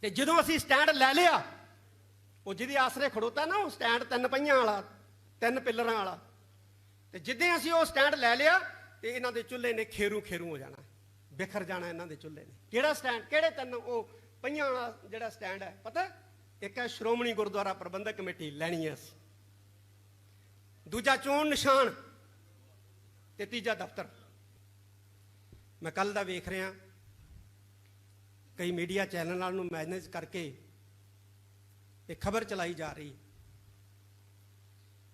ਤੇ ਜਦੋਂ ਅਸੀਂ ਸਟੈਂਡ ਲੈ ਲਿਆ, ਉਹ ਜਿਹਦੇ ਆਸਰੇ ਖੜੋਤਾ ਨਾ, ਉਹ ਸਟੈਂਡ ਤਿੰਨ ਪਹੀਆਂ ਵਾਲਾ, ਤਿੰਨ ਪਿੱਲਰਾਂ ਵਾਲਾ। ਤੇ ਜਿੱਦਾਂ ਅਸੀਂ ਉਹ ਸਟੈਂਡ ਲੈ ਲਿਆ, ਤੇ ਇਹਨਾਂ ਦੇ ਚੁੱਲ੍ਹੇ ਨੇ ਖੇਰੂ ਖੇਰੂ ਹੋ ਜਾਣਾ। ਬਿਖਰ ਜਾਣਾ ਇਹਨਾਂ ਦੇ ਚੁੱਲ੍ਹੇ ਨੇ। ਕਿਹੜਾ ਸਟੈਂਡ, ਕਿਹੜੇ ਤਿੰਨ ਉਹ ਪਹੀਆਂ ਵਾਲਾ ਜਿਹੜਾ ਸਟੈਂਡ ਹੈ, ਪਤਾ? ਇੱਕ ਹੈ ਸ਼੍ਰੋਮਣੀ ਗੁਰਦੁਆਰਾ ਪ੍ਰਬੰਧਕ ਕਮੇਟੀ ਲੈਣੀ ਹੈ ਦੂਜਾ ਚੋਣ ਨਿਸ਼ਾਨ, ਤੇ ਤੀਜਾ ਦਫ਼ਤਰ। ਮੈਂ ਕੱਲ ਦਾ ਵੇਖ ਰਿਹਾ ਕਈ ਮੀਡੀਆ ਚੈਨਲਾਂ ਨੂੰ ਮੈਨੇਜ ਕਰਕੇ ਇਹ ਖਬਰ ਚਲਾਈ ਜਾ ਰਹੀ।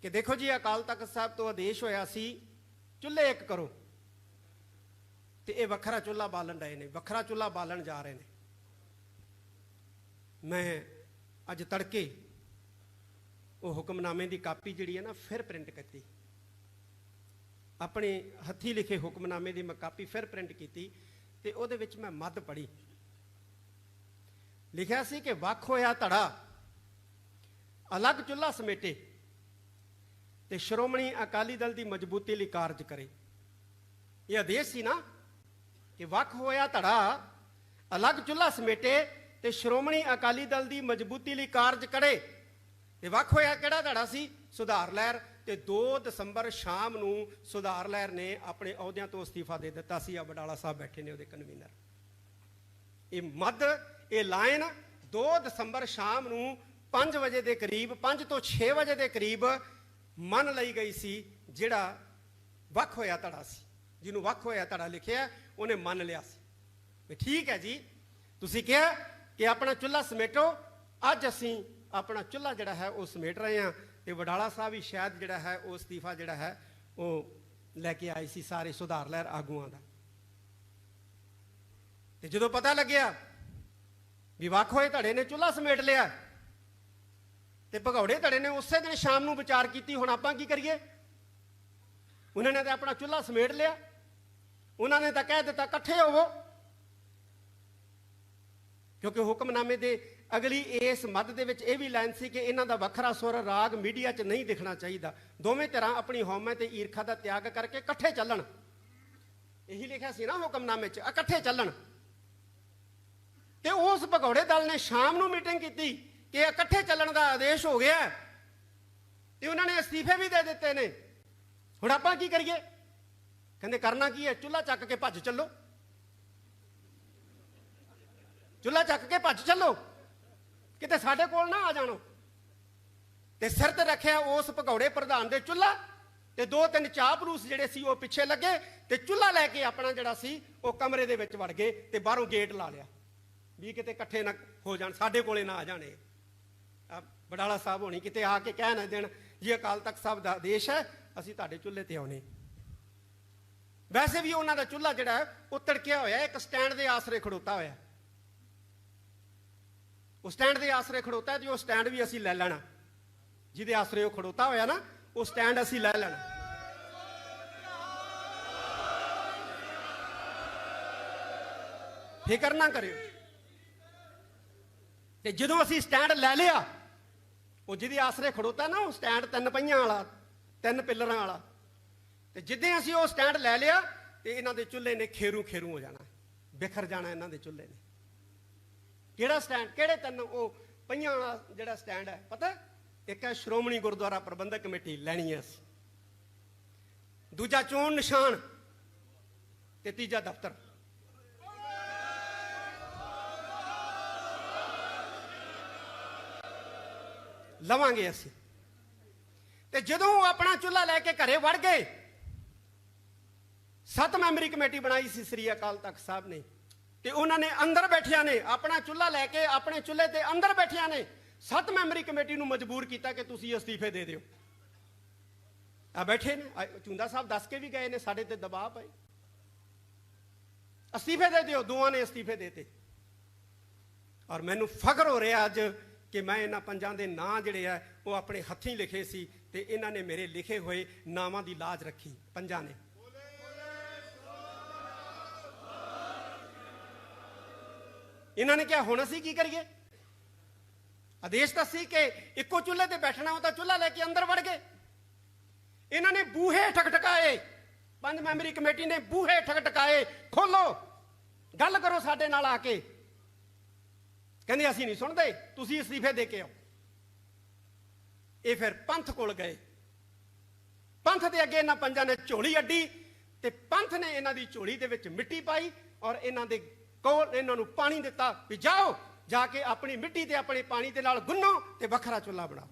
ਕਿ ਦੇਖੋ ਜੀ, ਅਕਾਲ ਤਖਤ ਸਾਹਿਬ ਤੋਂ ਆਦੇਸ਼ ਹੋਇਆ ਸੀ, ਚੁੱਲ੍ਹੇ ਇੱਕ ਕਰੋ। ਤੇ ਇਹ ਵੱਖਰਾ ਚੁੱਲ੍ਹਾ ਬਾਲਣ ਰਹੇ ਨੇ, ਵੱਖਰਾ ਚੁੱਲ੍ਹਾ ਬਾਲਣ ਜਾ ਰਹੇ ਨੇ। ਮੈਂ ਅੱਜ ਤੜਕੇ ਉਹ ਹੁਕਮਨਾਮੇ ਦੀ ਕਾਪੀ ਜਿਹੜੀ ਹੈ ਨਾ, ਫਿਰ ਪ੍ਰਿੰਟ ਕੀਤੀ। ਆਪਣੇ ਹੱਥੀ ਲਿਖੇ ਹੁਕਮਨਾਮੇ ਦੀ ਮੈਂ ਕਾਪੀ ਫਿਰ ਪ੍ਰਿੰਟ ਕੀਤੀ ਤੇ ਉਹਦੇ ਵਿੱਚ ਮੈਂ ਮੱਧ ਪੜ੍ਹੀ। ਲਿਖਿਆ ਸੀ ਕਿ ਵੱਖ ਹੋਇਆ ਧੜਾ, ਅਲੱਗ ਚੁੱਲ੍ਹਾ ਸਮੇਟੇ ਤੇ ਸ਼੍ਰੋਮਣੀ ਅਕਾਲੀ ਦਲ ਦੀ ਮਜ਼ਬੂਤੀ ਲਈ ਕਾਰਜ ਕਰੇ। ਇਹ ਆਦੇਸ਼ ਸੀ ਨਾ ਕਿ ਵੱਖ ਹੋਇਆ ਧੜਾ, ਅਲੱਗ ਚੁੱਲ੍ਹਾ ਸਮੇਟੇ ਤੇ ਸ਼੍ਰੋਮਣੀ ਅਕਾਲੀ ਦਲ ਦੀ ਮਜ਼ਬੂਤੀ ਲਈ ਕਾਰਜ ਕਰੇ। ਤੇ ਵੱਖ ਹੋਇਆ ਕਿਹੜਾ ਧੜਾ ਸੀ? ਸੁਧਾਰ ਲਹਿਰ। ਤੇ 2 ਦਸੰਬਰ ਸ਼ਾਮ ਨੂੰ ਸੁਧਾਰ ਲਹਿਰ ਨੇ ਆਪਣੇ ਅਹੁਦਿਆਂ ਤੋਂ ਅਸਤੀਫਾ ਦੇ ਦਿੱਤਾ ਸੀ। ਆ ਬਡਾਲਾ ਸਾਹਿਬ ਬੈਠੇ ਨੇ ਉਹਦੇ ਕਨਵੀਨਰ ਇਹ ਮੱਧ ਇਹ ਲਾਈਨ 2 ਦਸੰਬਰ ਸ਼ਾਮ ਨੂੰ 5 ਵਜੇ ਦੇ ਕਰੀਬ 5 ਤੋਂ 6 ਵਜੇ ਦੇ ਕਰੀਬ ਮੰਨ ਲਈ ਗਈ ਸੀ, ਜਿਹੜਾ ਵੱਖ ਹੋਇਆ ਧੜਾ ਸੀ। ਜਿਹਨੂੰ ਵੱਖ ਹੋਇਆ ਧੜਾ ਲਿਖਿਆ, ਉਹਨੇ ਮੰਨ ਲਿਆ ਸੀ। ਵੀ ਠੀਕ ਹੈ ਜੀ, ਤੁਸੀਂ ਕਿਹਾ ਕਿ ਆਪਣਾ ਚੁੱਲ੍ਹਾ ਸਮੇਟੋ, ਅੱਜ ਅਸੀਂ ਆਪਣਾ ਚੁੱਲ੍ਹਾ ਜਿਹੜਾ ਹੈ ਉਹ ਸਮੇਟ ਰਹੇ ਹਾਂ ਤੇ ਵਡਾਲਾ ਸਾਹਿਬ ਵੀ ਸ਼ਾਇਦ ਜਿਹੜਾ ਹੈ ਉਹ ਅਸਤੀਫਾ ਜਿਹੜਾ ਹੈ ਉਹ ਲੈ ਕੇ ਆਏ ਸੀ ਸਾਰੇ ਸੁਧਾਰ ਲਹਿਰ ਆਗੂਆਂ ਦਾ। ਤੇ ਜਦੋਂ ਪਤਾ ਲੱਗਿਆ ਵੀ ਵੱਖ ਹੋਏ ਧੜੇ ਨੇ, ਚੁੱਲ੍ਹਾ ਸਮੇਟ ਲਿਆ। ਤੇ ਭਗੌੜੇ ਧੜੇ ਨੇ, ਉਸੇ ਦਿਨ ਸ਼ਾਮ ਨੂੰ ਵਿਚਾਰ ਕੀਤੀ, ਹੁਣ ਆਪਾਂ ਕੀ ਕਰੀਏ? ਉਹਨਾਂ ਨੇ ਤਾਂ ਆਪਣਾ ਚੁੱਲ੍ਹਾ ਸਮੇਟ ਲਿਆ। ਉਹਨਾਂ ਨੇ ਤਾਂ ਕਹਿ ਦਿੱਤਾ, ਇਕੱਠੇ ਹੋਵੋ। ਕਿਉਂਕਿ ਹੁਕਮਨਾਮੇ ਦੇ ਅਗਲੀ ਇਸ ਮੱਧ ਦੇ ਵਿੱਚ ਇਹ ਵੀ ਲਾਈਨ ਸੀ ਕਿ ਇਹਨਾਂ ਦਾ ਵੱਖਰਾ ਸੁਰ ਰਾਗ ਮੀਡੀਆ 'ਚ ਨਹੀਂ ਦਿਖਣਾ ਚਾਹੀਦਾ। ਦੋਵੇਂ ਤਰ੍ਹਾਂ ਆਪਣੀ ਹਉਮੈ ਤੇ ਈਰਖਾ ਦਾ ਤਿਆਗ ਕਰਕੇ ਇਕੱਠੇ ਚੱਲਣ। ਇਹੀ ਲਿਖਿਆ ਸੀ ਨਾ ਹੁਕਮਨਾਮੇ 'ਚ, ਇਕੱਠੇ ਚੱਲਣ। ਤੇ ਉਸ ਭਗੌੜੇ ਦਲ ਨੇ ਸ਼ਾਮ ਨੂੰ ਮੀਟਿੰਗ ਕੀਤੀ ਕਿ ਇਕੱਠੇ ਚੱਲਣ ਦਾ ਆਦੇਸ਼ ਹੋ ਗਿਆ ਤੇ ਉਹਨਾਂ ਨੇ ਅਸਤੀਫੇ ਵੀ ਦੇ ਦਿੱਤੇ ਨੇ। ਹੁਣ ਆਪਾਂ ਕੀ ਕਰੀਏ? ਕਹਿੰਦੇ ਕਰਨਾ ਕੀ ਹੈ? ਚੁੱਲ੍ਹਾ ਚੱਕ ਕੇ ਭੱਜ ਚੱਲੋ। ਚੁੱਲ੍ਹਾ ਚੱਕ ਕੇ ਭੱਜ ਚੱਲੋ। ਕਿਤੇ ਸਾਡੇ ਕੋਲ ਨਾ ਆ ਜਾਣੋ। ਤੇ ਸਿਰ ਤੇ ਰੱਖਿਆ ਉਸ ਭਗੌੜੇ ਪ੍ਰਧਾਨ ਦੇ ਚੁੱਲ੍ਹਾ ਤੇ ਦੋ ਤਿੰਨ ਚਾਪਲੂਸ ਜਿਹੜੇ ਸੀ ਉਹ ਪਿੱਛੇ ਲੱਗੇ ਤੇ ਚੁੱਲ੍ਹਾ ਲੈ ਕੇ ਆਪਣਾ ਜਿਹੜਾ ਸੀ ਉਹ ਕਮਰੇ ਦੇ ਵਿੱਚ ਵੜ ਗਏ ਤੇ ਬਾਹਰੋਂ ਗੇਟ ਲਾ ਲਿਆ। ਵੀ ਕਿਤੇ ਇਕੱਠੇ ਨਾ ਹੋ ਜਾਣ, ਸਾਡੇ ਕੋਲੇ ਨਾ ਆ ਜਾਣੇ ਆ ਬਡਾਲਾ ਸਾਹਿਬ ਹੋਣੀ ਕਿਤੇ ਆ ਕੇ ਕਹਿ ਨਾ ਦੇਣ, ਜੇ ਅਕਾਲ ਤਖਤ ਸਾਹਿਬ ਦਾ ਆਦੇਸ਼ ਹੈ, ਅਸੀਂ ਤੁਹਾਡੇ ਚੁੱਲ੍ਹੇ ਤੇ ਆਉਨੇ ਵੈਸੇ ਵੀ ਉਹਨਾਂ ਦਾ ਚੁੱਲ੍ਹਾ ਜਿਹੜਾ ਹੈ, ਉਹ ਤੜਕਿਆ ਹੋਇਆ ਇੱਕ ਸਟੈਂਡ ਦੇ ਆਸਰੇ ਖੜੋਤਾ ਹੋਇਆ। ਉਹ ਸਟੈਂਡ ਦੇ ਆਸਰੇ ਖੜੋਤਾ ਹੈ ਤੇ ਉਹ ਸਟੈਂਡ ਵੀ ਅਸੀਂ ਲੈ ਲੈਣਾ। ਜਿਹਦੇ ਆਸਰੇ ਉਹ ਖੜੋਤਾ ਹੋਇਆ ਨਾ, ਉਹ ਸਟੈਂਡ ਅਸੀਂ ਲੈ ਲੈਣਾ। ਫਿਕਰ ਨਾ ਕਰਿਓ। ਤੇ ਜਦੋਂ ਅਸੀਂ ਸਟੈਂਡ ਲੈ ਲਿਆ, ਉਹ ਜਿਹਦੇ ਆਸਰੇ ਖੜੋਤਾ ਨਾ, ਉਹ ਸਟੈਂਡ ਤਿੰਨ ਪਹੀਆਂ ਵਾਲਾ, ਤਿੰਨ ਪਿੱਲਰਾਂ ਵਾਲਾ। ਤੇ ਜਿੱਦਾਂ ਅਸੀਂ ਉਹ ਸਟੈਂਡ ਲੈ ਲਿਆ, ਤੇ ਇਹਨਾਂ ਦੇ ਚੁੱਲ੍ਹੇ ਨੇ ਖੇਰੂ ਖੇਰੂ ਹੋ ਜਾਣਾ, ਬਿਖਰ ਜਾਣਾ ਇਹਨਾਂ ਦੇ ਚੁੱਲ੍ਹੇ ਨੇ। ਕਿਹੜਾ ਸਟੈਂਡ, ਕਿਹੜੇ ਤਿੰਨ ਉਹ ਪਹੀਆਂ ਵਾਲਾ ਜਿਹੜਾ ਸਟੈਂਡ ਹੈ, ਪਤਾ? ਇੱਕ ਹੈ ਸ਼੍ਰੋਮਣੀ ਗੁਰਦੁਆਰਾ ਪ੍ਰਬੰਧਕ ਕਮੇਟੀ, ਲੈਣੀ ਹੈ ਅਸੀਂ। ਦੂਜਾ ਚੋਣ ਨਿਸ਼ਾਨ, ਤੇ ਤੀਜਾ ਦਫ਼ਤਰ। ਲਵਾਂਗੇ ਅਸੀਂ। ਤੇ ਜਦੋਂ ਉਹ ਆਪਣਾ ਚੁੱਲ੍ਹਾ ਲੈ ਕੇ ਘਰੇ ਵੜ ਗਏ, ਸੱਤ ਮੈਂਬਰੀ ਕਮੇਟੀ ਬਣਾਈ ਸੀ ਸ੍ਰੀ ਅਕਾਲ ਤਖਤ ਸਾਹਿਬ ਨੇ। ਤੇ ਉਹਨਾਂ ਨੇ ਅੰਦਰ ਬੈਠਿਆਂ ਨੇ ਆਪਣਾ ਚੁੱਲ੍ਹਾ ਲੈ ਕੇ ਆਪਣੇ ਚੁੱਲ੍ਹੇ ਤੇ ਅੰਦਰ ਬੈਠਿਆਂ ਨੇ ਸੱਤ ਮੈਂਬਰੀ ਕਮੇਟੀ ਨੂੰ ਮਜਬੂਰ ਕੀਤਾ ਕਿ ਤੁਸੀਂ ਅਸਤੀਫੇ ਦੇ ਦਿਓ। ਆ ਬੈਠੇ ਨੇ। ਆ ਚੁੰਦਾ ਸਾਹਿਬ ਦੱਸ ਕੇ ਵੀ ਗਏ ਨੇ, ਸਾਡੇ ਤੇ ਦਬਾਅ ਪਏ। ਅਸਤੀਫੇ ਦੇ ਦਿਓ, ਦੋਵਾਂ ਨੇ ਅਸਤੀਫੇ ਦੇਤੇ। ਔਰ ਮੈਨੂੰ ਫਖਰ ਹੋ ਰਿਹਾ ਅੱਜ ਕਿ ਮੈਂ ਇਹਨਾਂ ਪੰਜਾਂ ਦੇ ਨਾਂ ਜਿਹੜੇ ਆ, ਉਹ ਆਪਣੇ ਹੱਥੀਂ ਲਿਖੇ ਸੀ ਤੇ ਇਹਨਾਂ ਨੇ ਮੇਰੇ ਲਿਖੇ ਹੋਏ ਨਾਵਾਂ ਦੀ ਲਾਜ ਰੱਖੀ, ਪੰਜਾਂ ਨੇ। ਇਹਨਾਂ ਨੇ ਕਿਹਾ, ਹੁਣ ਅਸੀਂ ਕੀ ਕਰੀਏ? ਆਦੇਸ਼ ਤਾਂ ਸੀ ਕਿ ਇੱਕੋ ਚੁੱਲ੍ਹੇ ਤੇ ਬੈਠਣਾ ਉਹ ਤਾਂ ਚੁੱਲ੍ਹਾ ਲੈ ਕੇ ਅੰਦਰ ਵੜ ਗਏ। ਇਹਨਾਂ ਨੇ ਬੂਹੇ ਠਕਠਕਾਏ। ਪੰਜ ਮੈਂਬਰੀ ਕਮੇਟੀ ਨੇ ਬੂਹੇ ਠਕਠਕਾਏ। ਖੋਲੋ। ਗੱਲ ਕਰੋ ਸਾਡੇ ਨਾਲ ਆ ਕੇ। ਕਹਿੰਦੇ, ਅਸੀਂ ਨਹੀਂ ਸੁਣਦੇ, ਤੁਸੀਂ ਅਸਤੀਫੇ ਦੇ ਕੇ ਆਓ। ਇਹ ਫਿਰ ਪੰਥ ਕੋਲ ਗਏ। ਪੰਥ ਦੇ ਅੱਗੇ ਇਹਨਾਂ ਪੰਜਾਂ ਨੇ ਝੋਲੀ ਅੱਡੀ ਤੇ ਪੰਥ ਨੇ ਇਹਨਾਂ ਦੀ ਝੋਲੀ ਦੇ ਵਿੱਚ ਮਿੱਟੀ ਪਾਈ ਔਰ ਇਹਨਾਂ ਦੇ ਕੋਲ ਇਹਨਾਂ ਨੂੰ ਪਾਣੀ ਦਿੱਤਾ ਵੀ ਜਾਓ, ਜਾ ਕੇ ਆਪਣੀ ਮਿੱਟੀ ਤੇ ਆਪਣੇ ਪਾਣੀ ਦੇ ਨਾਲ ਗੁੰਨੋ ਤੇ ਵੱਖਰਾ ਚੁੱਲ੍ਹਾ ਬਣਾਓ।